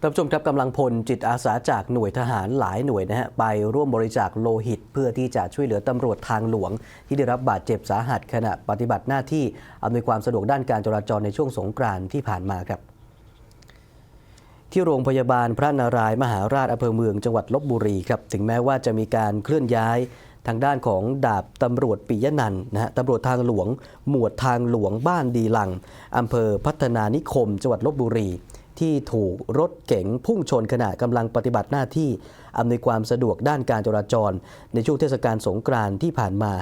ท่านผู้ชมครับกำลังพลจิตอาสาจากหน่วยทหารหลายหน่วยนะฮะไปร่วมบริจาคโลหิต เพื่อที่จะช่วยเหลือตำรวจทางหลวง ที่ได้รับบาดเจ็บสาหัสขณะปฏิบัติหน้าที่อำนวยความสะดวกด้านการจราจรในช่วงสงกรานต์ที่ผ่านมาครับที่โรงพยาบาลพระนารายณ์มหาราชอำเภอเมืองจังหวัดลบบุรีครับถึงแม้ว่าจะมีการเคลื่อนย้ายทางด้านของดาบตำรวจปิยนันท์นะฮะตำรวจทางหลวง หมวดทางหลวงบ้านดีลังอำเภอพัฒนานิคม จังหวัดลบบุรี ที่ถูกรถเก๋งพุ่งชนขณะกำลังปฏิบัติหน้าที่อำนวยความสะดวกด้านการจราจร ในช่วงเทศกาลสงกรานต์ที่ผ่านมา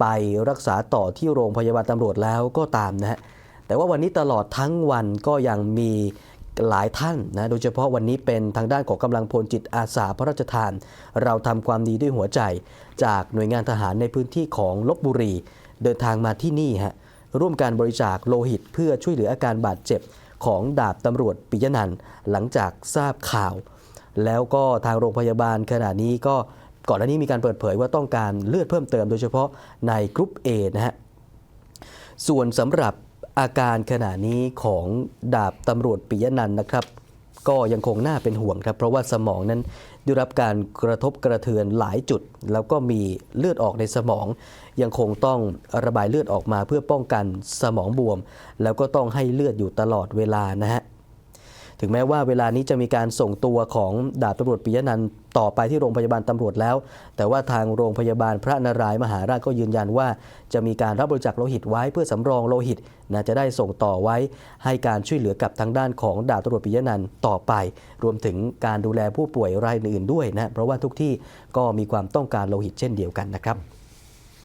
ไปรักษาต่อที่โรงพยาบาลตำรวจแล้วก็ตามนะฮะแต่ว่าวันนี้ตลอดทั้งวันก็ยังมีหลายท่านนะ โดยเฉพาะวันนี้เป็นทางด้านของกำลังพลจิตอาสาพระราชทาน เราทำความดีด้วยหัวใจ จากหน่วยงานทหารในพื้นที่ของลบบุรี เดินทางมาที่นี่ฮะร่วมการบริจาคโลหิตเพื่อช่วยเหลืออาการบาดเจ็บ ของดาบตำรวจปิยนันท์หลังจากทราบข่าว แล้วก็ทางโรงพยาบาลขณะนี้ก็ก่อนหน้านี้มีการเปิดเผยว่าต้องการเลือดเพิ่มเติม โดยเฉพาะในกรุ๊ป A นะฮะส่วนสำหรับอาการขณะนี้ของดาบตำรวจปิยนันท์นะครับ ก็ยังคงน่าเป็นห่วงครับ เพราะว่าสมองนั้นได้รับการกระทบกระเทือนหลายจุด แล้วก็มีเลือดออกในสมอง ยังคงต้องระบายเลือดออกมาเพื่อป้องกันสมองบวม แล้วก็ต้องให้เลือดอยู่ตลอดเวลานะฮะ ถึงแม้ว่าเวลานี้จะมีการส่งตัวของดาบตำรวจปิยนันท์ต่อไปที่โรงพยาบาลตำรวจแล้ว แต่ว่าทางโรงพยาบาลพระนารายณ์มหาราชก็ยืนยันว่า จะมีการรับบริจาคโลหิตไว้เพื่อสำรองโลหิตนะจะได้ส่งต่อไว้ให้การช่วยเหลือกับทางด้านของดาบตำรวจปิยนันท์ต่อไป รวมถึงการดูแลผู้ป่วยรายอื่นๆด้วยนะเพราะว่าทุกที่ก็มีความต้องการโลหิตเช่นเดียวกันนะครับ